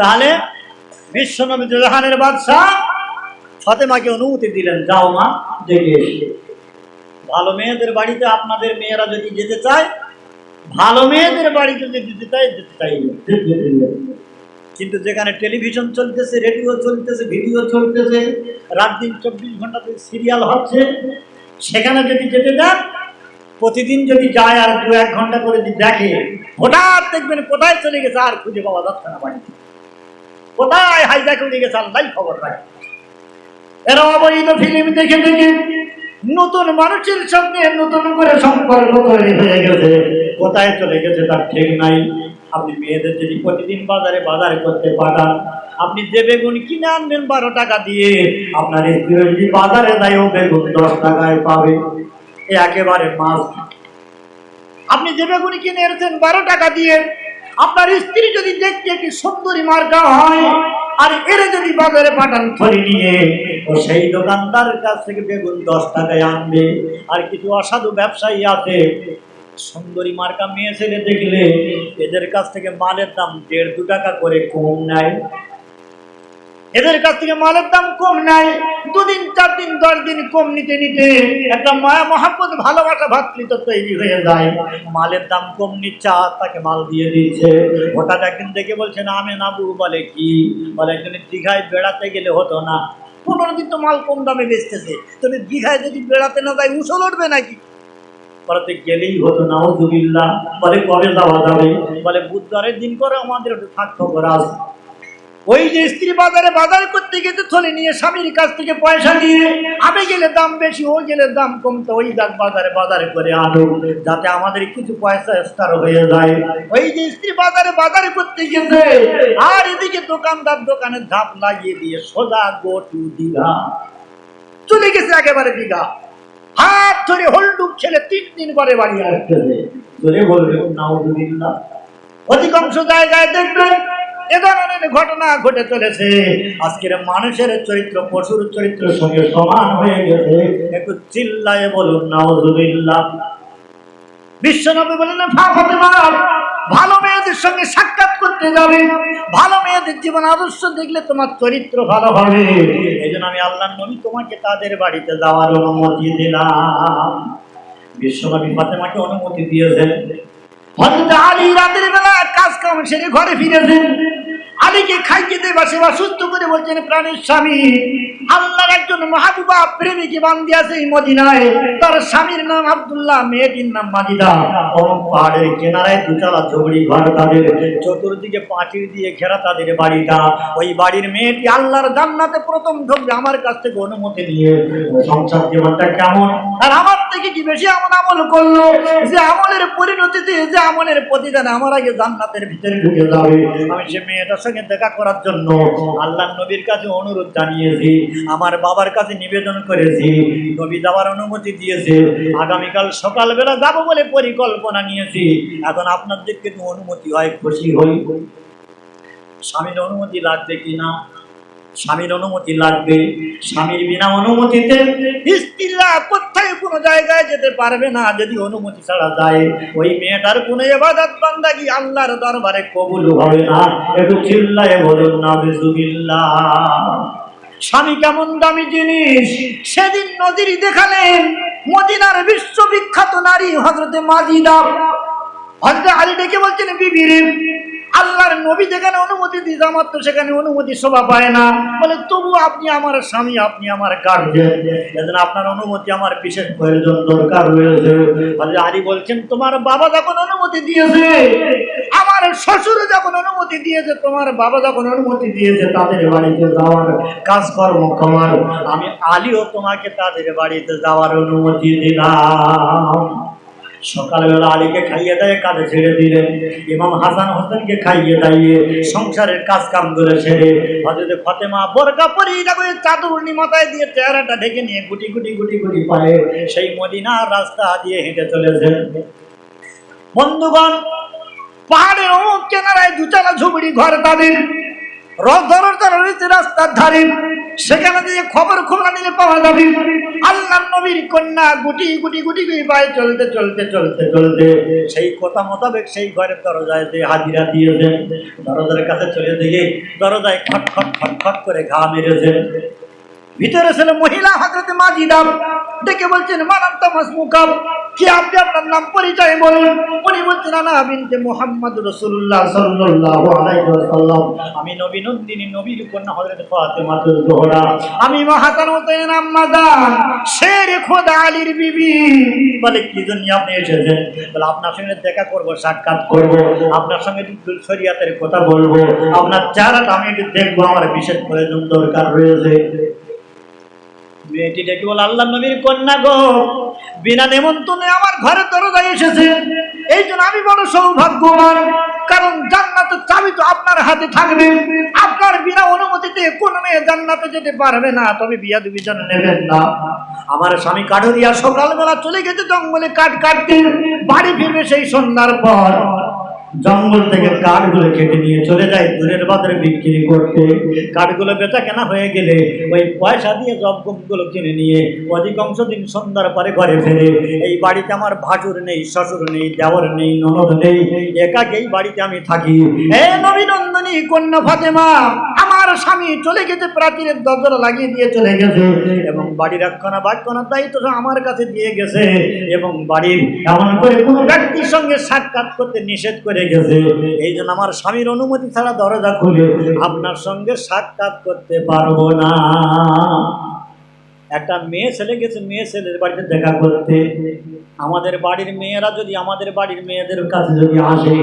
তাহলে বিশ্বনবী জাহানের বাদশাহ ফাতেমাকে অনুমতি দিলেন, যাও মা দেখে ভালো মেয়েদের বাড়িতে আপনাদের মেয়েরা যদি যেতে চায়, ভালো মেয়েদের বাড়িতে যদি যেতে চায় যেতে চাই। কিন্তু যেখানে টেলিভিশন চলতেছে, রেডিও চলতেছে, ভিডিও চলতেছে, রাত দিন চব্বিশ ঘন্টাতে সিরিয়াল হচ্ছে, সেখানে যদি যেতে যান প্রতিদিন যদি যায় আর দু এক ঘণ্টা করে যদি দেখে, হঠাৎ দেখবেন কোথায় চলে গেছে, আর খুঁজে পাওয়া যাচ্ছে না বাড়িতে। কোথায় হাইজাক উড়ে গেছে আল্লাহ খবর রাখে। এরা অবৈধ ফিল্ম দেখে দেখে নতুন মানুষের সঙ্গে নতুন করে সম্পর্ক তৈরি হয়ে গেছে। কোথায় চলে গেছে তার ঠিক নাই। আপনি মেয়েদের যদি প্রতিদিন বাজারে বাজার করতে পাঠান, আপনি যে বেগুন কিনে আনবেন বারো টাকা দিয়ে, আপনার স্ত্রী যদি বাজারে যায় ও বেগুন দশ টাকায় পাবে। একেবারে মাছ আপনি যে বেগুনি কিনে এনেছেন বারো টাকা দিয়ে আপনার স্ত্রী যদি দেখতে একটি সুন্দরী মার্কা হয়, আর এরে যদি বাজারে পাঠান থলি নিয়ে ও সেই দোকানদার কাছ থেকে বেগুন দশ টাকায় আনবে। আর কিছু অসাধু ব্যবসায়ী আছে। সুন্দরী মার্কা মেয়ে ছেলে দেখলে এদের কাছ থেকে মালের দাম দেড় দু টাকা করে কম নেয়। এদের কাছ থেকে মালের দাম কম নেয় দুদিন, চার দিন, দশ দিন কম নিতে নিতে একটা মায়া মহাব্বত, ভালোবাসা, ভাতৃত্ব তৈরি হয়ে যায়। মালের দাম কম নিচ্ছে তাকে মাল দিয়ে দিয়েছে হঠাৎ একদিন দেখে বলছে, না, আমি নাবু বলে কি? বলে একজন দীঘায় বেড়াতে গেলে হতো না। পনেরো দিন তো মাল কম দামে বেচতেছে। তবে দীঘায় যদি বেড়াতে না যায় মুসল উঠবে নাকি? বলতে গেলেই হতো নাউজুবিল্লা বলে, কবে যাবে? বলে, বুধবারের দিন করে আমাদের একটু থাকতো রাজ। ওই যে স্ত্রী বাজারে বাজার করতে গেছে থলে নিয়ে স্বামীর কাছ থেকে পয়সা নিয়ে আমি গেলে দাম বেশি ও গেলে দাম কমতো ওই দাগ বাজারে বাজারে করে আনো যাতে আমাদের কিছু পয়সা স্টার হয়ে যায়। ওই যে স্ত্রী বাজারে বাজারে করতে গেছে আর এদিকে দোকানদার দোকানে ধাপ লাগিয়ে দিয়ে সোজা গো টু দীঘা। চলে গেছে একেবারে দীঘা। হাত ধরে হলডুব ছেলে তিন দিন পরে বাড়ি আসতেছে চলে বলবে নাউজুবিল্লাহ। অধিকাংশ জায়গায় দেখবেন এ ধরনের ঘটনা ঘটে চলেছে। আজকের মানুষের চরিত্র পশুর চরিত্রের সঙ্গে সমান হয়ে গেছে। একটু চিল্লায় বলুন নাউজুবিল্লাহ। বিশ্বনবী বলেন "ফা ফাতেমা, ভালো মেয়েদের সঙ্গে সাক্ষাৎ করতে যাবে। ভালো মেয়েদের জীবন আদর্শ দেখলে তোমার চরিত্র ভালো হবে। এই জন্য আমি আল্লাহ নবী তোমাকে তাদের বাড়িতে যাওয়ার অনুমতি দিলাম। বিশ্বনবী ফাতেমাকে অনুমতি দিয়েছেন। হযরত আলী রাতের বেলা কাজ কাম সেরে ঘরে ফিরেছেন। আলীকে খাইয়ে সুস্থ করে বলছেন প্রাণের স্বামী। আল্লাহর একজন মাহবুবা প্রেমিকে বান্ধি আছে এই মদিনায়। তার স্বামীর নাম আব্দুল্লাহ মেয়েটির নাম মাদিদা পাহাড়ের কেনারায় দুতলা ঝুবড়ি ঘর তাদের চতুর্দিকে পাঁচির দিয়ে ঘেরা তাদের বাড়িটা। ওই বাড়ির মেয়েটি আল্লাহর জান্নাতে প্রথম ঢুকবে আমার কাছ থেকে অনুমতি নিয়ে। সংসার জীবনটা কেমন? আর আমার থেকে কি বেশি এমন আমল করল? যে আমলের পরিণতিতে, যে আমলের প্রতিদান আমার আগে জান্নাতের ভিতরে ঢুকে যাবে। আমি সে মেয়েটার সঙ্গে দেখা করার জন্য আল্লাহ নবীর কাছে অনুরোধ জানিয়েছি, আমার বাবার কাছে নিবেদন করেছি, নবী যাওয়ার অনুমতি দিয়েছে। আগামীকাল সকালবেলা যাব বলে পরিকল্পনা নিয়েছি। এখন আপনার আপনাদের কিন্তু অনুমতি হয়, খুশি হই। স্বামীর অনুমতি লাগবে কিনা? স্বামীর অনুমতি লাগবে, স্বামীর বিনা অনুমতিতে স্ত্রীরা কোথায় কোনো জায়গায় যেতে পারবে না, যদি অনুমতি ছাড়া যায়। ওই মেয়েটার কোনো এবাদত বান্দাগি আল্লাহর দরবারে কবুল হবে না। একটু চিল্লায় বলুন না বিজুবিল্লাহ স্বামী কেমন দামি জিনিস। সেদিন নদীর দেখালেন মদিনার বিশ্ববিখ্যাত নারী হজরতে মাজিদা হজরত আলী ডেকে বলছেন বিবির আল্লাহর নবী যেখানে অনুমতি দিতে আমার তো সেখানে অনুমতি শোভা পায় না। বলে, তবু আপনি আমার স্বামী, আপনি আমার গার্জেন আপনার অনুমতি আমার বিশেষ প্রয়োজন দরকার রয়েছে। হজরত আলী বলছেন, তোমার বাবা যখন অনুমতি দিয়েছে, আমার শ্বশুর যখন অনুমতি দিয়েছে, তোমার বাবা যখন অনুমতি দিয়েছে, তাদের বাড়িতে যাওয়ার কাজকর্ম করার আমি আলীও তোমাকে তাদের বাড়িতে যাওয়ার অনুমতি দিলাম। সকালবেলা আলীকে খাইয়ে দেয় কাজে ছেড়ে দিলেন ইমাম হাসান হোসেনকে খাইয়ে দাইয়ে সংসারের কাজ কাম করে ছেড়ে হজরত ফতেমা বোরকা পরি দেখো চাদুর্নি মাথায় দিয়ে চেহারাটা ঢেকে নিয়ে গুটি গুটি গুটি গুটি পায়ে সেই মদিনার রাস্তা দিয়ে হেঁটে চলেছেন বন্ধুগণ, পাহাড়ের অমুক কেনারায় দুচালা ঝুপড়ি ঘর তাদের। রদরদার রয়েছে রাস্তার ধারে। সেখানে দিয়ে খবর খোলা নিলে পাওয়া যাবে। আল্লাহ নবীর কন্যা গুটি গুটি গুটি গুটি পায়ে চলতে চলতে চলতে চলতে। সেই কথা মোতাবেক সেই ঘরের দরজায় যে হাজিরা দিয়েছেন দরজার কাছে চলে দিয়ে দরজায় খট খট খট খট করে ঘা মেরেছে ভিতরে ছিল মহিলা হজরত মাজিদা ডেকে বলছেন মানাম তামাস মুকাম কি আপনি? আপনার নাম পরিচয় বলুন। উনি বলছেন, আনা বিনতে মুহাম্মদ রাসূলুল্লাহ সাল্লাল্লাহু আলাইহি ওয়াসাল্লাম। আমি নবী নন্দিনী নবীর কন্যা হযরত ফাতেমাতুল জোহরা। আমি মাহাতান হোসেন আম্মাদান শের খোদা আলীর বিবি। বলে, কি জন্য আপনি এসেছেন? বলে, আপনার সঙ্গে দেখা করব, সাক্ষাৎ করব। আপনার সঙ্গে একটু শরিয়াতের কথা বলব। আপনার চেহারাটা আমি একটু দেখব। আমার বিশেষ প্রয়োজন দরকার রয়েছে। মেয়েটি ডেকে আল্লাহ নবীর কন্যা গো, বিনা নেমন্তন্নে আমার ঘরের দরজায় এসেছে। এই জন্য আমি বড় সৌভাগ্যবান, কারণ জান্নাতের চাবি তো আপনার হাতে থাকবে। আপনার বিনা অনুমতিতে কোন মেয়ে জান্নাতে যেতে পারবে না, তবে বিয়া দুবি যেন নেবেন না। আমার স্বামী কাঠুরিয়া সকালবেলা চলে গেছে জঙ্গলে কাঠ কাটতে। বাড়ি ফিরবে সেই সন্ধ্যার পর। জঙ্গল থেকে কাঠগুলো কেটে নিয়ে চলে যায়। দূরের বাজারে বিক্রি করতে। কাঠগুলো বেচা কেনা হয়ে গেলে ওই পয়সা দিয়ে জবগুলো কিনে নিয়ে অধিকাংশ দিন সন্ধ্যার পরে ঘরে ফেরে। এই বাড়িতে আমার ভাসুর নেই, শ্বশুর নেই দেওয়ার নেই, ননদ নেই। একাকেই বাড়িতে আমি থাকি। এ নবীনন্দনী, কন্যা ফাতেমা, আমার স্বামী চলে গেছে প্রাচীরের দরজা লাগিয়ে দিয়ে চলে গেছে এবং বাড়ি রক্ষণা বাক্ষণার দায়িত্ব আমার কাছে দিয়ে গেছে এবং বাড়ির এমন করে কোনো ব্যক্তির সঙ্গে সাক্ষাৎ করতে নিষেধ করে গেছে এই জন্য আমার স্বামীর অনুমতি ছাড়া দরজা খুলে আপনার সঙ্গে সাক্ষাৎ করতে পারব না। একটা মেয়ে ছেলে গেছে, মেয়ে ছেলের বাড়িতে দেখা করতে। আমাদের বাড়ির মেয়েরা যদি আমাদের বাড়ির মেয়েদের কাছে যদি আসে,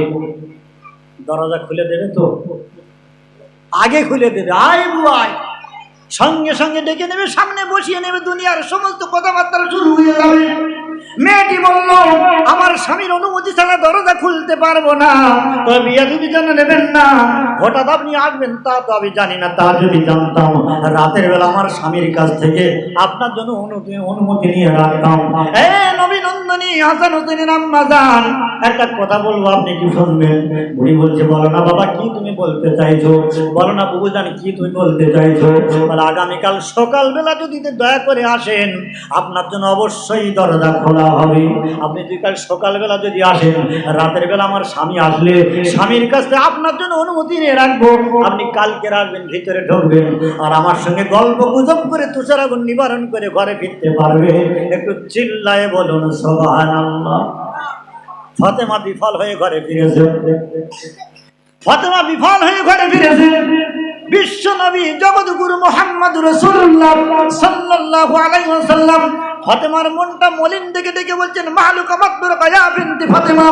দরজা খুলে দেবে তো? আগে খুলে দেবে। আয় বুয়াই সঙ্গে সঙ্গে ডেকে নেবে, সামনে বসিয়ে নেবে, দুনিয়ার সমস্ত কথাবার্তা শুরু হয়ে যাবে। মেয়েটি বলল, আমার স্বামীর অনুমতি ছাড়া দরজা খুলতে পারব না। তবে বিয়ে যদি যেন নেবেন না, হঠাৎ আপনি আসবেন, তা তো আমি জানি না, তা যদি জানতাম। রাতের বেলা আমার স্বামীর কাছ থেকে আপনার জন্য অনুমতি অনুমতি নিয়ে রাখতাম। এ নবী নন্দনী, হাসান হোসেনের আম্মা যান। একটা কথা বলব, আপনি কি শুনবেন? বুড়ি বলছে, বলো না বাবা, কি তুমি বলতে চাইছো? বলো না বুবু জানি, কি তুমি বলতে চাইছো? আগামীকাল সকালবেলা যদি দয়া করে আসেন, আপনার জন্য অবশ্যই দরজা খোলা হবে। আপনি যদি কাল সকালবেলা যদি আসেন, রাতের বেলা আমার স্বামী আসলে, স্বামীর কাছে আপনার জন্য অনুমতি নিয়ে রাখব। আপনি কালকে রাখবেন, ভিতরে ঢুকবেন, আর আমার সঙ্গে গল্প গুজব করে তুষারাগুন নিবারণ করে ঘরে ফিরতে পারবে। একটু চিল্লায় বলুন সোহান ফাতেমা বিফল হয়ে ঘরে ফিরেছে। ফাতেমা বিফল হয়ে ঘরে ফিরেছে। বিশ্ব নবী জগৎগুরু মোহাম্মদ রসুল্লাহ সাল্লাল্লাহু আলাইহি ওয়াসাল্লাম ফাতেমার মনটা মলিন দেখে দেখে বলছেন, মাহলুকা মাকবুর কায়া বিনতি ফাতেমা।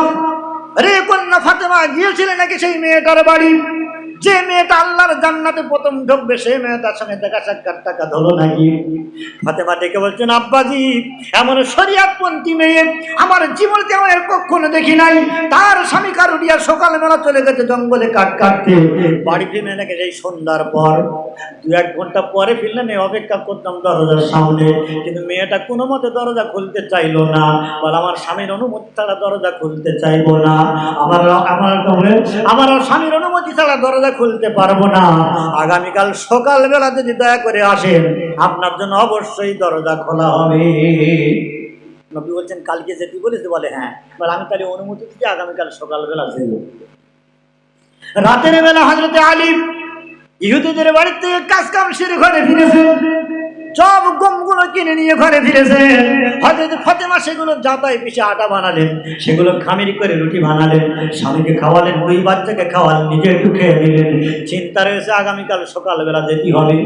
রে কন্যা ফাতেমা গিয়েছিলেন নাকি সেই মেয়েটার বাড়ি? যে মেয়েটা আল্লাহর জান্নাতে প্রথম ঢুকবে সেই মেয়েটার সঙ্গে দেখা সাক্ষাৎ টাকা ধরো নাকি? ফাতেমা ডেকে বলছেন, আব্বাজি, এমন শরিয়াতপন্থী মেয়ে আমার জীবনে আমার কখনো দেখি নাই। তার স্বামী কারুরিয়া সকালবেলা চলে গেছে জঙ্গলে কাঠ কাটতে। বাড়ি ফিরে নাকি সেই সন্ধ্যার পর? দু এক ঘণ্টা পরে ফিরলেন অপেক্ষা করতাম দরজার সামনে। কিন্তু মেয়েটা কোনো মতে দরজা খুলতে চাইলো না। বলে, আমার স্বামীর অনুমতি ছাড়া দরজা খুলতে চাইব না। আমার আমার আমার স্বামীর অনুমতি ছাড়া দরজা খুলতে পারব না। আগামীকাল সকালবেলা যদি দয়া করে আসেন, আপনার জন্য অবশ্যই দরজা খোলা হবে। নবী বলছেন, কালকে যেতে বলেছে? বলে হ্যাঁ। বলে, আমি তাহলে অনুমতি দিচ্ছি, আগামীকাল সকালবেলা যেতে রাতের বেলা হাজরতে আলিম ইহুদিদের থেকে কাজ কাম সেরে ঘরে ফিরেছে। সব গমগুলো কিনে নিয়ে ঘরে ফিরেছে। হজরত ফতেমা সেগুলো যাতায় পিছিয়ে আটা বানালেন সেগুলো খামিরি করে রুটি বানালেন স্বামীকে খাওয়ালেন, ওই বাচ্চাকে খাওয়ালেন, নিজে একটু খেয়ে নিলেন। চিন্তা রয়েছে আগামীকাল সকালবেলা যেতে হবে।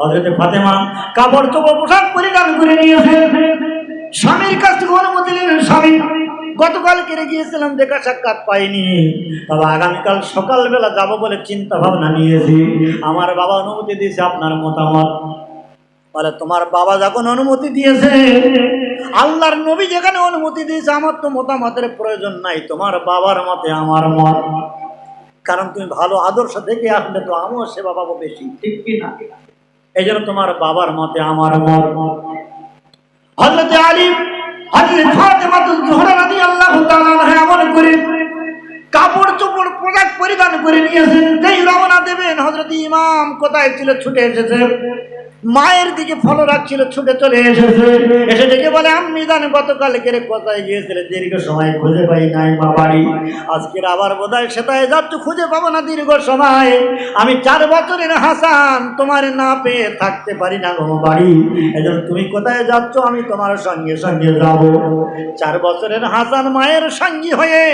হজরত ফাতেমা কাপড় চোপড় পোশাক পরিধান করে নিয়েছে। স্বামীর কাছ থেকে অনুমতি নিলেন স্বামী। গতকাল কেড়ে গিয়েছিলাম দেখা সাক্ষাৎ পাইনি। তবে আগামীকাল সকালবেলা যাব বলে চিন্তা ভাবনা নিয়েছি। আমার বাবা অনুমতি দিয়েছে আপনার মতামত। বলে, তোমার বাবা যখন অনুমতি দিয়েছে, আল্লাহর নবী যেখানে অনুমতি দিয়েছে, আমার তো মতামতের প্রয়োজন নাই। তোমার বাবার মতে আমার মত। কারণ তুমি ভালো আদর্শ দেখে আসলে তো আমিও সেবা পাবো বেশি। ঠিক কি না? এই জন্য তোমার বাবার মতে আমার মত। হজরত আলী এমন করে কাপড় চোপড় পোশাক পরিধান করে নিয়েছেন। যেই রওনা দেবেন হজরত ইমাম কোথায় ছিল? ছুটে এসেছে। মায়ের দিকে ফলো রাখছিল ছুটে চলে এসেছে। এসে ডেকে বলে আমি জানি গতকালকের কোথায় গিয়েছিলে? দীর্ঘ সময় খুঁজে পাই নাই মা বাড়ি। আজকের আবার বোধহয় সেটাই যাচ্ছ খুঁজে পাবো না দীর্ঘ সময়। আমি চার বছরের হাসান তোমার না পেয়ে থাকতে পারি না গো বাড়ি। এজন্য তুমি কোথায় যাচ্ছ? আমি তোমার সঙ্গে সঙ্গে যাব। চার বছরের হাসান মায়ের সঙ্গী হয়ে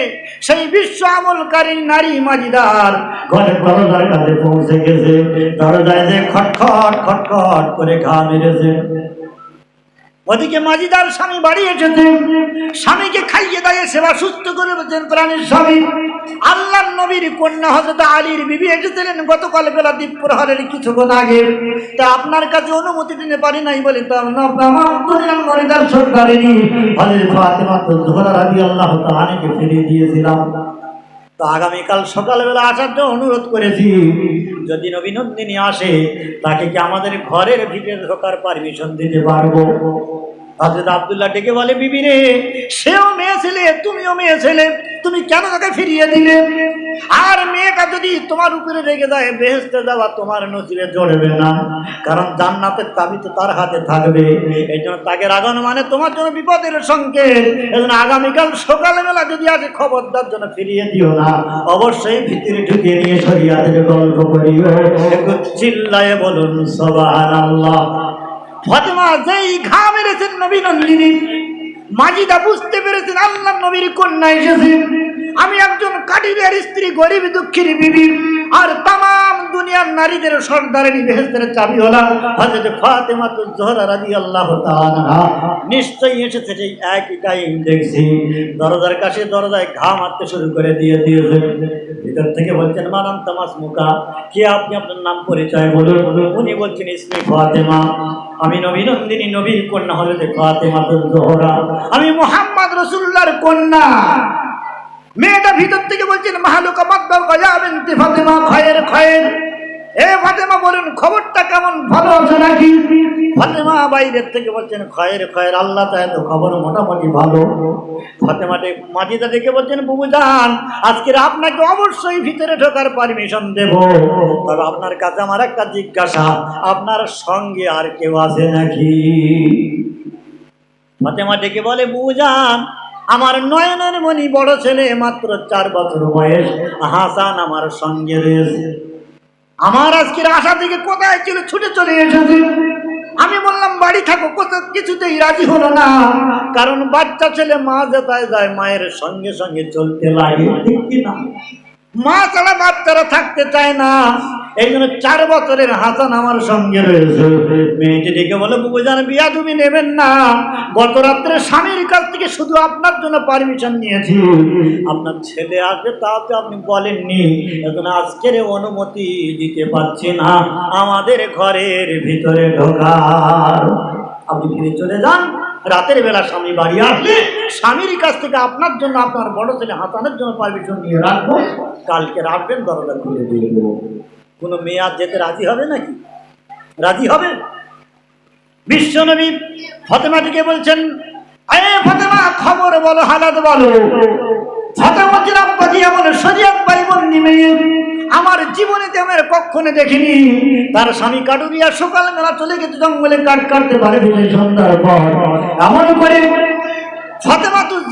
সেই বিশ্ব আমলকারী নারী মাজিদার ঘরে দরজার কাছে পৌঁছে গেছে। দরজায় যে খটখট খটখট করে ঘা মেরেছে। ওদিকে মাজিদার স্বামী বাড়ি এসেছে। স্বামীকে খাইয়ে দাইয়ে সেবা সুস্থ করে বলছেন, প্রাণীর স্বামী আল্লাহ নবীর কন্যা হজরত আলীর বিবি এসেছিলেন গতকাল বেলা দ্বীপ কিছুক্ষণ আগে। তা আপনার কাছে অনুমতি দিতে পারি নাই বলে তো মরিদার সরকারেরই। ফাতেমা তো তাআলাকে ফিরিয়ে দিয়েছিলাম। তো আগামীকাল সকালবেলা আসার জন্য অনুরোধ করেছি। যদি নবীনন্দিনী আসে, তাকে কি আমাদের ঘরের ভিতরে ঢোকার পারমিশন দিতে পারব? হাজরত আবদুল্লাহ ডেকে বলে, বিবি রে, সেও মেয়ে ছেলে, তুমিও মেয়ে ছেলে। তুমি কেন তাকে ফিরিয়ে দিলে? আর মেয়েটা যদি তোমার উপরে রেগে যায় বেহেস্তে যাওয়া তোমার নজিরে জড়বে না। কারণ জান্নাতের চাবি তো তার হাতে থাকবে। এই জন্য তাকে রাগানো মানে তোমার জন্য বিপদের সংকেত। এই জন্য আগামীকাল সকালবেলা যদি আজ খবরদার জন্য ফিরিয়ে দিও না, অবশ্যই ভিতরে ঢুকিয়ে নিয়ে শরিয়াতের গল্প করিও। চিল্লায় বলুন সবান আল্লাহ ফাতেমা যেই ঘা মেরেছেন নবী নন্দিনী মাজিদা বুঝতে পেরেছেন আল্লাহ নবীর কন্যা এসেছে। আমি একজন কাটিরিয়ার স্ত্রী, গরিব দুঃখীর বিবি, আর তাম দুনিয়ার নারীদের সর্দারের বেহেস্তের চাবি হলাম হজরত ফাতেমা তো জোহরা রাদিয়াল্লাহু তাআলা নিশ্চয়ই এসেছে সেই একই টাইম দেখছি। দরজার কাছে দরজায় ঘা মারতে শুরু করে দিয়ে দিয়েছে। ভিতর থেকে বলছেন মানাম তামাস মুখা কে আপনি আপনার নাম পরিচয় বলুন? উনি বলছেন, ইসমি ফাতেমা। আমি নবীনন্দিনী নবীর কন্যা হজরত ফাতেমা জোহরা। আমি মোহাম্মদ রসুল্লার কন্যা। মেয়েটা ভিতর থেকে বলছেন, মাহালুকা মাদ্দাল বিনতি ফাতেমা, খয়ের খয়ের। এ খবরটা কেমন? ভালো আছে নাকি? বাইরের থেকে বলছেন, খয়ের খয়ের মোটামুটি ভালো। বলছেন, বুবু যান আজকের আপনাকে অবশ্যই ভিতরে ঢোকার পারমিশন দেব। তবে আপনার কাছে আমার একটা জিজ্ঞাসা, আপনার সঙ্গে আর কেউ আছে নাকি? ফাতেমা ডেকে বলে বুজান আমার নয়নের মণি বড় ছেলে, মাত্র চার বছর বয়স। হাসান আমার সঙ্গে রয়েছে। আমার আজকের আশা থেকে কোথায় ছিল ছুটে চলে এসেছে? আমি বললাম, বাড়ি থাকো, কোথাও কিছুতেই রাজি হলো না। কারণ বাচ্চা ছেলে মা যেতায় যায়, মায়ের সঙ্গে সঙ্গে চলতে লাগে, ঠিক মা ছাড়া বাচ্চারা থাকতে চায় না। এই জন্য চার বছরের হাসান আমার সঙ্গে রয়েছে। মেয়েটি ডেকে বলে বুঝান বিয়া তুমি নেবেন না। গত রাত্রে স্বামীর কাছ থেকে শুধু আপনার জন্য পারমিশন নিয়েছি। আপনার ছেলে আসবে তাও তো আপনি বলেননি। এখন আজকের অনুমতি দিতে পারছি না। আমাদের ঘরের ভিতরে ঢোকার। আপনি ফিরে চলে যান। রাতের বেলা স্বামী বাড়ি আসলে স্বামীর কাছ থেকে আপনার জন্য আপনার বড় ছেলে হাতানোর জন্য পারমিশন নিয়ে রাখব। কালকে রাখবেন, দরজা খুলে দিয়ে দেবো। কোনো মেয়াদ যেতে রাজি হবে নাকি? রাজি হবে? বিশ্বনবী ফতেমাটিকে বলছেন ফতেমা, খবর বলো, হালাত বলো। ফতেমা জিরাব্বাজি এমন শরিয়াত পাইবন্দি মেয়ে। আমার জীবনে তেমন কখনো দেখিনি। তার স্বামী কাটুরিয়া সকাল মেলা চলে গেছে জঙ্গলে কাট কাটতে পারে সন্ধ্যার পর। এমন করে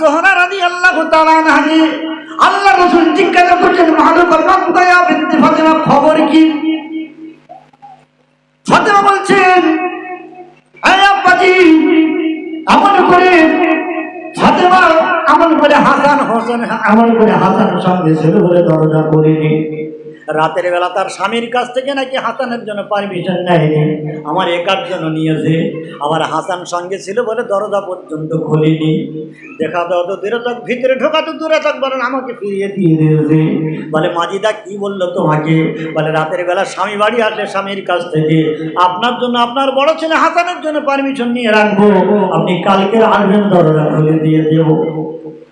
জোহরা রাদি আল্লাহ তাআলা আল্লাহ রাসূল জিজ্ঞাসা করছেন মাহলুক ফাতেমা খবর কি? ফাতেমা বলছেন সঙ্গে ছিল বলে দরজা করিনি রাতের বেলা তার স্বামীর কাছ থেকে নাকি হাসানের জন্য পারমিশন নেয়নি। আমার একার জন্য নিয়েছে। আমার হাসান সঙ্গে ছিল বলে দরজা পর্যন্ত খুলিনি। দেখা দাও তো দূরে থাক, ভিতরে ঢোকা তো দূরে থাক বলেন আমাকে ফিরিয়ে দিয়ে দিয়েছে। বলে, মাজিদা, কি বলল তোমাকে? বলে, রাতের বেলা স্বামী বাড়ি আসলে স্বামীর কাছ থেকে আপনার জন্য আপনার বড় ছেলে হাসানের জন্য পারমিশন নিয়ে রাখব। আপনি কালকে আসবেন, দরজা খুলে দিয়ে দেবো।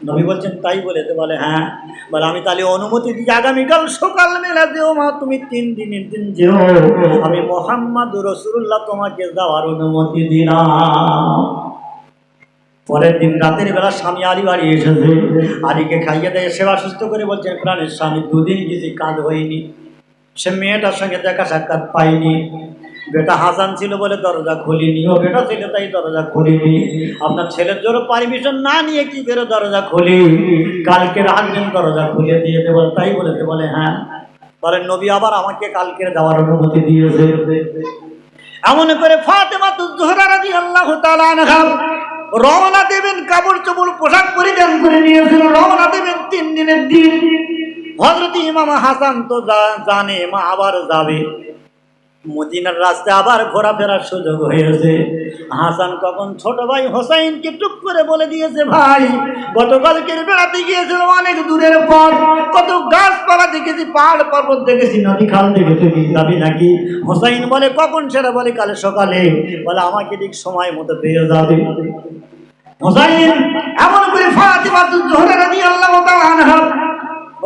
নবী বলছেন, তাই বলে তো বলে হ্যাঁ। বলে, আমি তাহলে অনুমতি দিই, আগামীকাল সকাল মেলা দেও মা, তুমি তিন দিনের দিন যেও। আমি মোহাম্মদ রসুল্লাহ তোমাকে যাওয়ার অনুমতি দিলাম। পরের দিন রাতের বেলা স্বামী আলী বাড়ি এসেছে। আলীকে খাইয়ে দেয় সেবা সুস্থ করে বলছেন প্রাণের স্বামী, দুদিন কিছু কাজ হয়নি। সে মেয়েটার সঙ্গে দেখা সাক্ষাৎ পাইনি। বেটা হাসান ছিল বলে দরজা খুলিনি। ও বেটা ছিল তাই দরজা খুলিনি। আপনার ছেলের জোর পারমিশন না নিয়ে কি করে দরজা খুলি? কালকে রাখবেন দরজা খুলে দিয়ে দেবো তাই বলেছে, বলে হ্যাঁ। বলে নবী আবার আমাকে কালকে যাওয়ার অনুমতি দিয়েছে। এমন করে ফাতেমা তো জোহরা রাজি আল্লাহ রওনা দেবেন কাপড় চোপড় পোশাক পরিধান করে নিয়েছিল। রওনা দেবেন তিন দিনের দিন। হজরত ইমাম হাসান তো জানে, মা আবার যাবে। মদিনার রাস্তায় আবার ঘোরাফেরার সুযোগ হয়েছে। হাসান কখন ছোট ভাই হোসাইনকে টুক করে বলে দিয়েছে, ভাই, গতকালকের বেড়াতে গিয়েছিল অনেক দূরের পর কত গাছপালা দেখেছি, পাহাড় পর্বত দেখেছি, নদী খাল দেখেছি যাবি নাকি? হোসাইন বলে, কখন সেটা বলে? কাল সকালে। বলে, আমাকে ঠিক সময় মতো পেয়ে যাবে। হোসাইন এমন করে ফাতিমা জোহরা রাদিয়াল্লাহু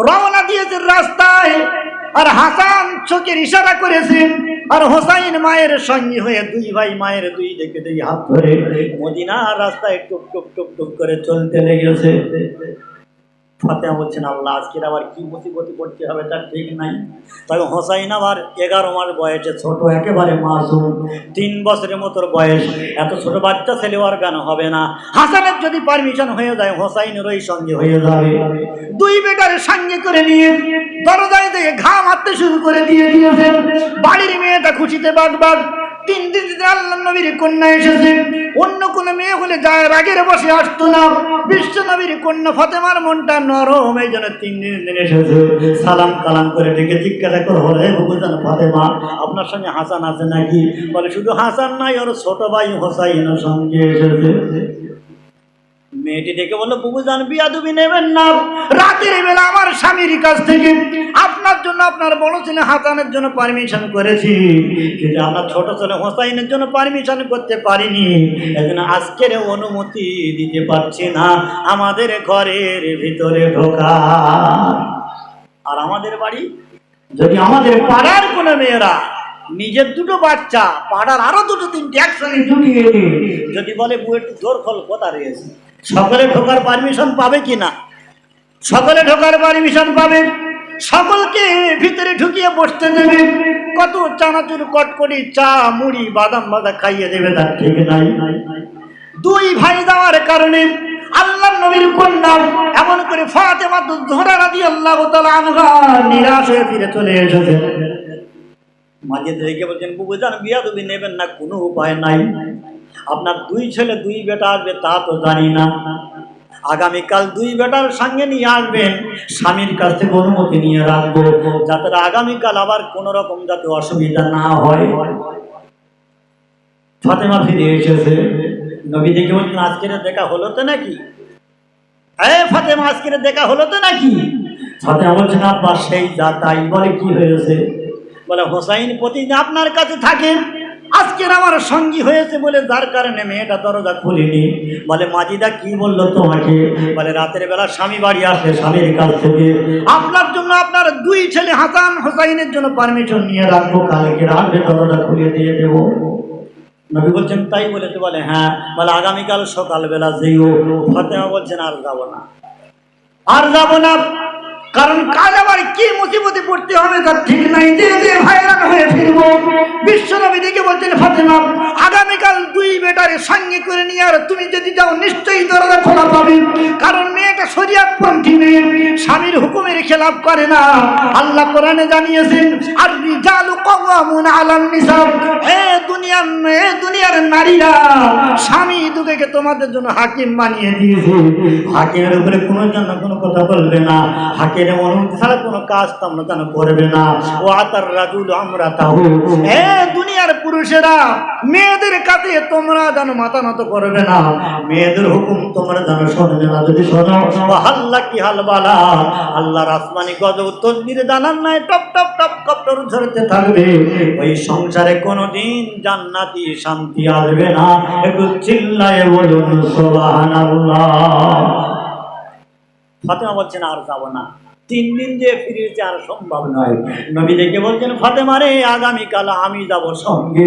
রওনা দিয়েছে রাস্তায়। আর হাসান চোখের ইশারা করেছে। আর হোসাইন মায়ের সঙ্গে হয়ে দুই ভাই মায়ের দুই দেখে দুই হাত ধরে মদিনা রাস্তায় টুক টুক টুক টুক করে চলতে লেগেছে। ফাতেমা বলছেন, আল্লাহ, আজকের আবার কি মুসিবতি করতে হবে তার ঠিক নাই। তবে হোসাইন আবার এগারো মাস বয়সে ছোট, একেবারে মাসুম। তিন বছরের মতোর বয়স। এত ছোট বাচ্চা ছেলে গান হবে না? হাসানের যদি পারমিশন হয়ে যায়, হোসাইনের ওই সঙ্গে হয়ে যাবে। দুই বেটার সঙ্গে করে নিয়ে, দরজায় থেকে ঘা মারতে শুরু করে দিয়ে দিয়েছে। বাড়ির মেয়েটা খুশিতে বাগ বাগ তিন দিন আল্লাহ নবীর কন্যা এসেছে। অন্য কোন মেয়ে হলে যায় রাগের বসে আসতো না। বিশ্ব নবীর কন্যা ফতেমার মনটা নরম, এই জন্য তিন দিন দিন এসেছে। সালাম কালাম করে ডেকে জিজ্ঞাসা করো হলে বুঝেন ফতেমা, আপনার সঙ্গে হাসান আছে নাকি? বলে, শুধু হাসান নাই, ওর ছোট ভাই হোসাইনের সঙ্গে এসেছে। মেয়েটি ডেকে বলল, বুবু জান বিয়া দুবি নেবেন না? রাতের বেলা আমার স্বামীর কাছ থেকে আপনার জন্য আপনার বড় ছেলে হাসানের জন্য পারমিশন করেছি। কিন্তু আপনার ছোট ছেলে হোসাইনের জন্য পারমিশন করতে পারিনি। এজন্য আজকের অনুমতি দিতে পারছি না। আমাদের ঘরের ভিতরে ঢোকা। আর আমাদের বাড়ি? যদি আমাদের পাড়ার কোনো মেয়েরা নিজের দুটো বাচ্চা, পাড়ার আরও দুটো তিনটে একসঙ্গে জুটিয়ে যদি বলে বউ একটু জোর ফল কথা রয়েছে। সকলে ঢোকার পারমিশন পাবে কি না সকলে ঢোকার পারমিশন পাবে। সকলকে ভিতরে ঢুকিয়ে বসতে দেবে। কত চানাচুর, কটকটি, চা, মুড়ি, বাদাম বাদা খাইয়ে দেবে তার ঠিক নাই। দুই ভাই যাওয়ার কারণে আল্লাহ নবীর কন্যা এমন করে ফাতেমা ধরা রাদি আল্লাহ নিরাশ হয়ে ফিরে চলে এসেছে। মাঝে দেখে বলছেন, বুবু জান বিয়া তুমি নেবেন না, কোনো উপায় নাই। আপনার দুই ছেলে, দুই বেটা আসবে, তা তো জানি না। আগামীকাল দুই বেটার সঙ্গে নিয়ে আসবেন, স্বামীর কাছ থেকে অনুমতি নিয়ে রাখব, যাতে আগামীকাল আবার কোনো রকম যাতে অসুবিধা না হয়। ফাতেমা ফিরে এসেছে। নবী দেখে বলছেন আজকের দেখা হলো তো নাকি? এ ফাতেমা, আজকের দেখা হলো তো নাকি? ফাতেমা বলছেন আব্বা, সেই যা, তাই। বলে, কি হয়েছে? বলে, হোসাইন প্রতিদিন আপনার কাছে থাকে। আজকের আমার সঙ্গী হয়েছে বলে যার কারণে মেয়েটা দরজা খুলিনি। বলে, মাজিদা, কি বলল তোমাকে? বলে, রাতের বেলা স্বামী বাড়ি আসে স্বামীর কাছ থেকে। আপনার জন্য আপনার দুই ছেলে হাসান হোসাইনের জন্য পারমিশন নিয়ে রাখব। কালকে রাতে দরজা খুলে দিয়ে দেবো। নবী বলছেন, তাই বলেছে। বলে হ্যাঁ। বলে, আগামীকাল সকালবেলা যেও। ফাতেমা বলছেন, আর যাব না। আর যাব না। কারণ কাজ আবার কি মুসিবতে পড়তে হবে তার ঠিক নাই। ভাইরান হয়ে দেখে বলছেন, ফাতেমা, আগামীকাল দুই বেটারে সঙ্গে করে নিয়ে আর তুমি যদি যাও, নিশ্চয়ই দরজা খোলা পাবে। কারণ মেয়েটা মেয়ে, স্বামীর হুকুমের খেলাপ করে না। আল্লাহ কোরআনে জানিয়েছেন আর রিজালু কওয়ামুন আলান দুনিয়ার এ দুনিয়ার নারীরা, স্বামী দুটোকে তোমাদের জন্য হাকিম বানিয়ে দিয়েছে। হাকিমের উপরে কোনো জন্য কোনো কথা বলবে না। মেয়েদের কাছে তোমরা যেন মাথা নত করবে না। মেয়েদের হুকুম তোমরা যেন শুনবে না, যদি হাল্লা কি হাল বালা। আল্লাহর আসমানি গজব তসবির দানার নাই টপ টপ টপ কপ্টর থাকবে। ওই সংসারে কোনোদিন জান্নাতি শান্তি আসবে না। একটু চিল্লায় বলুন, সুবহানাল্লাহ। ফাতেমা বলছেন আর যাব না। তিন দিন যে ফিরেছে আর সম্ভব নয়। নবী দেখে বলছেন ফাতে মারে আগামীকাল আমি যাব সঙ্গে।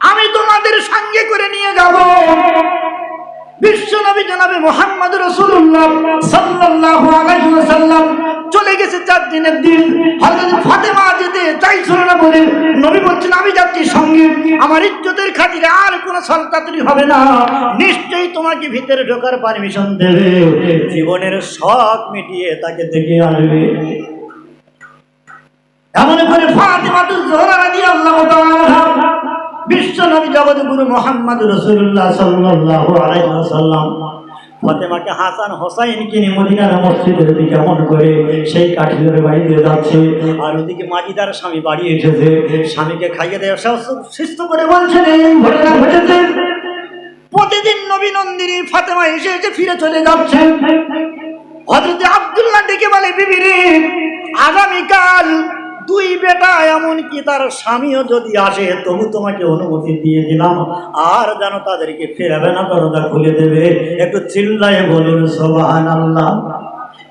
আমি তোমাদের সঙ্গে করে নিয়ে যাব। বিশ্ব নবী জনাবে মোহাম্মদ রসুল্লাহ সাল্লাহ চলে গেছে চার দিনের দিন। হযরত ফাতেমা যেতে চাইছিল না বলে নবী বলছেন, আমি যাচ্ছি সঙ্গে। আমার ইজ্জতের খাতিরে আর কোনো সলতাতুরি হবে না। নিশ্চয়ই তোমাকে ভিতরে ঢোকার পারমিশন দেবে। জীবনের শখ মিটিয়ে তাকে দেখে আসবে এমন করে ফাতেমা তো জোহরা রাদিয়াল্লাহু তাআলা, বিশ্ব নবী জগৎ গুরু মোহাম্মদ রসুল্লাহ সাল্লাল্লাহু আলাইহি ওয়াসাল্লাম ফাতেমাকে হাসান হোসাইনকে নিয়ে মদিনার মসজিদের দিকে কেমন করে সেই কাঠিদের বাড়িতে যাচ্ছে। আর ওদিকে মাজিদার স্বামী বাড়ি এসেছে। স্বামীকে খাইয়ে সব সুস্থ করে বলছেন প্রতিদিন নবী নন্দিনী ফাতেমা এসে এসে ফিরে চলে যাচ্ছে। হজরত আব্দুল্লাহ ডেকে বলে, বিবি রে, আগামীকাল দুই বেটা এমনকি তার স্বামীও যদি আসে, তবু তোমাকে অনুমতি দিয়ে দিলাম। আর যেন তাদেরকে ফেরাবে না, দরজা খুলে দেবে। একটু চিল্লায় বলুন সোবাহান আল্লাহ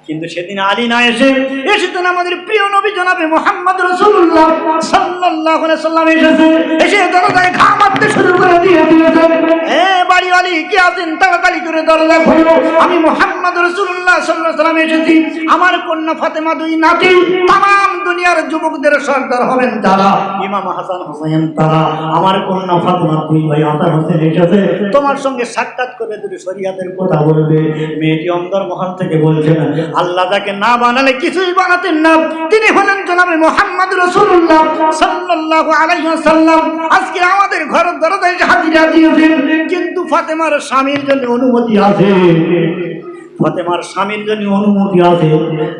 কিন্তু সেদিন আলী না এসে, এসেছেন আমাদের প্রিয় নবী জনাবে মোহাম্মদ রসুল্লাহ আলাইহি সাল্লাম এসেছে, এসে দরজায় ঘা মারতে শুরু করে দিয়ে দিয়েছেন বাড়ি কি আছেন? তাড়াতাড়ি করে দরজা আমি মোহাম্মদ রসুল্লাহ আলাইহি সাল্লাম এসেছি। আমার কন্যা ফাতেমা দুই নাতি তাম দুনিয়ার যুবকদের সর্দার হবেন তারা। ইমাম হাসান হোসেন তারা। আমার কন্যা ফাতেমা দুই ভাই হাসান হোসেন এসেছে। তোমার সঙ্গে সাক্ষাৎ করে দুটি শরিয়াতের কথা বলবে। মেয়েটি অন্দর মহল থেকে বলছেন আল্লাহ তাকে না বানালে কিছুই বানাতেন না। তিনি হলেন জনাবে মোহাম্মদ রসুল্লাহ সাল্লাহ আলাইসাল্লাম আজকে আমাদের ঘর দরজায় হাতিরা দিয়েছেন। কিন্তু ফাতেমার স্বামীর জন্য অনুমতি আছে। ফাতেমার স্বামীর জন্য অনুমতি আছে,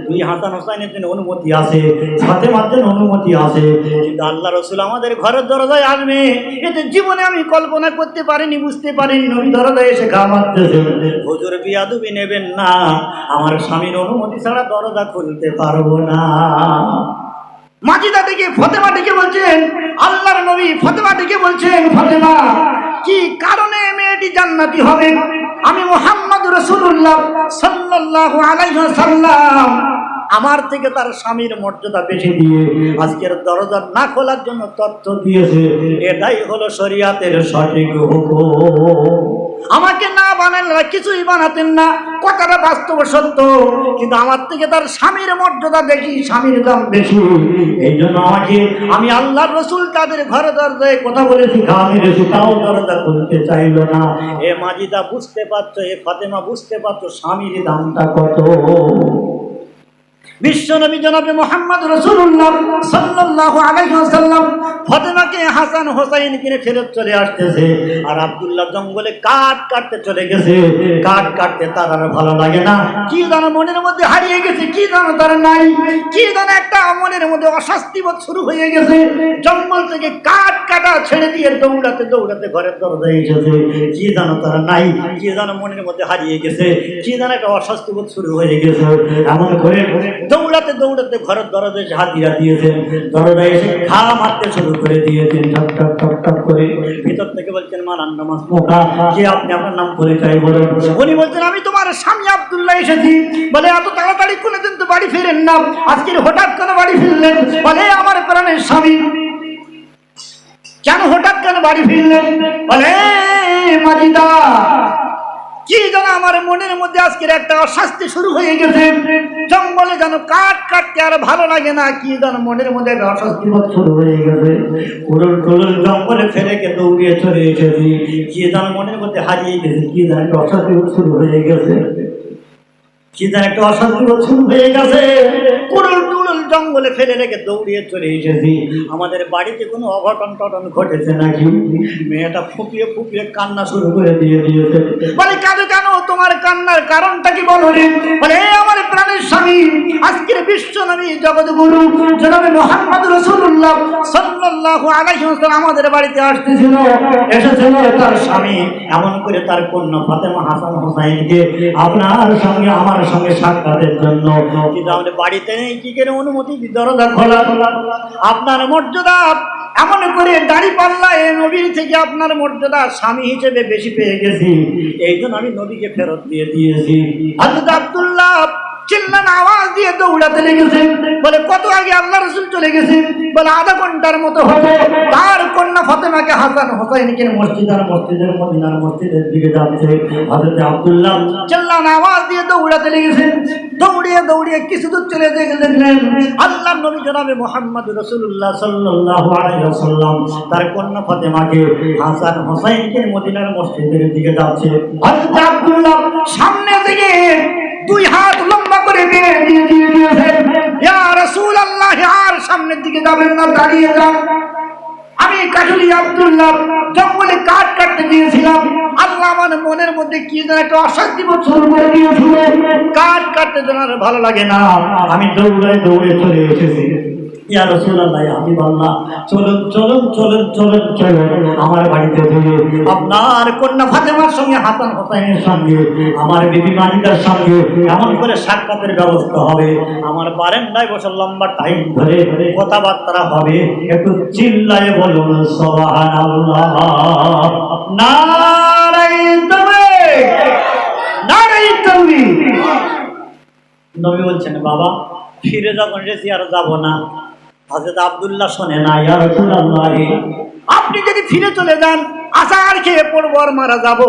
দুই হাসান হোসাইনের জন্য অনুমতি আছে, ফাতেমার জন্য অনুমতি আছে, কিন্তু আল্লাহ রসুল আমাদের ঘরের দরজায় আসবে। এতে জীবনে আমি কল্পনা করতে পারিনি, বুঝতে পারিনি, নবী দরজায় এসে ঘা মারতেছে। হুজুর বিয়াদুবি নেবেন না, আমার স্বামীর অনুমতি ছাড়া দরজা খুলতে পারব না। মাজিদা থেকে ফতেমা ডেকে বলছেন, আল্লাহর নবী ফতেমা ডেকে বলছেন, ফতেমা, কি কারণে মেয়েটি জান্নাতি হবে? আমি মোহাম্মদ রসুল্লাহ সাল্লাহ আলাই ওয়াসাল্লাম। আমার থেকে তার স্বামীর মর্যাদা বেশি দিয়ে আজকের দরজা না খোলার জন্য তথ্য দিয়েছে। এটাই হলো শরিয়াতের সঠিক আমাকে না বানালে কিছুই বানাতেন না। কথাটা বাস্তব সত্য কিন্তু আমার থেকে তার স্বামীর মর্যাদা বেশি স্বামীর দাম বেশি। এই জন্য আমাকে আমি আল্লাহ রসুল তাদের ঘরে দরজায় কথা বলেছি মেরেছি তাও দরজা খুলতে চাইলো না। এ মাজিদা বুঝতে পারছ এ ফাতেমা বুঝতে পারছ স্বামীর দামটা কত। বিশ্বনবী জনাবে মোহাম্মদ রসুল্লাহ সাল্লাল্লাহু আলাইহি ওয়াসাল্লাম ফাতেমাকে হাসান হোসাইন কিনে ফেরত চলে আসতেছে। আর আব্দুল্লাহ জঙ্গলে কাঠ কাটতে চলে গেছে। কাঠ কাটতে তার আর ভালো লাগে না। কি জানো মনের মধ্যে হারিয়ে গেছে, কি জানো তার নাই। কি জানো একটা মনের মধ্যে শুরু হয়ে গেছে। জঙ্গল থেকে কাঠ কাটা ছেড়ে দিয়ে দৌড়াতে দৌড়াতে ঘরের দরজায় এসেছে। কি জানো তার নাই, কি জানো মনের মধ্যে হারিয়ে গেছে, কি জানো একটা অস্বস্তি বোধ শুরু হয়ে গেছে। এমন করে দৌড়াতে দৌড়াতে ঘরের দরজায় এসে হাতিরা দিয়েছেন। দরজায় এসে ঘা মারতে শুরু করে দিয়েছেন। ঠক ঠক ঠক ঠক করে। ভিতর থেকে বলছেন মা রান্না মাছ যে আপনি আপনার নাম পরিচয় বলেন। উনি বলছেন আমি তোমার স্বামী আব্দুল্লাহ এসেছি। বলে এত তাড়াতাড়ি কোনোদিন তো বাড়ি ফেরেন না। আজকের হঠাৎ কেন বাড়ি ফিরলেন। বলে আমার প্রাণের স্বামী। কেন হঠাৎ কেন বাড়ি ফিরলেন? বলে মাজিদা কি যেন আমার মনের মধ্যে আজকের একটা অশান্তি শুরু হয়ে গেছে। যেন কাঠ কাটতে আর ভালো লাগে না, কি যেন মনের মধ্যে অস্বস্তি বোধ শুরু হয়ে গেছে। কুড়ুল টুড়ুল জঙ্গলে ফেলে কে দৌড়িয়ে চলে এসেছি। কি যেন মনের মধ্যে হারিয়ে গেছে, কি যেন একটা অস্বস্তি বোধ শুরু হয়ে গেছে। কি যেন একটা অস্বস্তি বোধ শুরু হয়ে গেছে। টুড়ুল জঙ্গলে ফেলে রেখে দৌড়িয়ে চলে এসেছি। আমাদের বাড়িতে কোনো অঘটন টটন ঘটেছে নাকি? মেয়েটা ফুপিয়ে ফুপিয়ে কান্না শুরু করে দিয়ে দিয়েছে। বলে, কাঁদে কেন? তোমার কান্নার কারণটা কি বলো বলে, "এ আমার প্রাণের স্বামী, আজকের বিশ্ব নবী জগৎ গুরু জনাবে মোহাম্মদ রসুল্লাহ সাল্লাল্লাহু আলাইহি ওয়াসাল্লাম আমাদের বাড়িতে আসতেছিল, এসেছিল তার স্বামী। এমন করে তার কন্যা ফাতেমা হাসান হোসাইনকে আপনার সঙ্গে, আমার সঙ্গে সাক্ষাতের জন্য। কিন্তু আমাদের বাড়িতে নেই, কি করে অনুমতি দরজা খোলা। আপনার মর্যাদা এমন করে দাড়ি পাল্লা এ নবীর থেকে আপনার মর্যাদা স্বামী হিসেবে বেশি পেয়ে গেছি। এই জন্য আমি নবীকে ফেরত দিয়ে দিয়েছি। আব্দুল্লাহ চিল্লান আওয়াজ দিয়ে দৌড়াতে লেগেছে। বলে, কত আগে আল্লাহ রসুল চলে গেছে? বলে, আধা ঘণ্টার মতো হবে। তার কন্যা ফাতেমাকে হাসান হোসাইনকে মসজিদ আর মসজিদের, মদিনার মসজিদের দিকে যাচ্ছে। হযরত আব্দুল্লাহ চিল্লান আওয়াজ দিয়ে দৌড়াতে লেগেছে। দৌড়িয়ে দৌড়িয়ে কিছু দূর চলে দেখলেন আল্লাহ নবী জনাবে মোহাম্মদ রসুল্লাহ সাল্লাল্লাহু আলাইহি ওয়াসাল্লাম তার কন্যা ফাতেমাকে হাসান হোসাইনকে মদিনার মসজিদের দিকে যাচ্ছে। হযরত আব্দুল্লাহ সামনে থেকে দুই হাত দাঁড়িয়ে আমি জঙ্গলে কাঠ কাটতে গিয়েছিলাম। আল্লাহ আমার মনের মধ্যে কি যেন একটা অশান্তি বোধ কাঠ কাটতে যেন ভালো লাগে না। আমি দৌড়ে দৌড়ে চলে এসেছি। চলুন চলুন চলুন চলুন আমার আপনার কন্যা সঙ্গে আমার সঙ্গে এমন করে সাক্ষাতের ব্যবস্থা হবে, আমার বারেন্দায় বসে লম্বা টাইম ধরে কথাবার্তা হবে, একটু চিল্লায় বলুন নবী বলছেন, বাবা, ফিরে যখন এসেছি আর যাব না। হাজরত আবদুল্লাহ শোনে না আপনি যদি ফিরে চলে যান আচার খেয়ে পড়ব আর মারা যাব।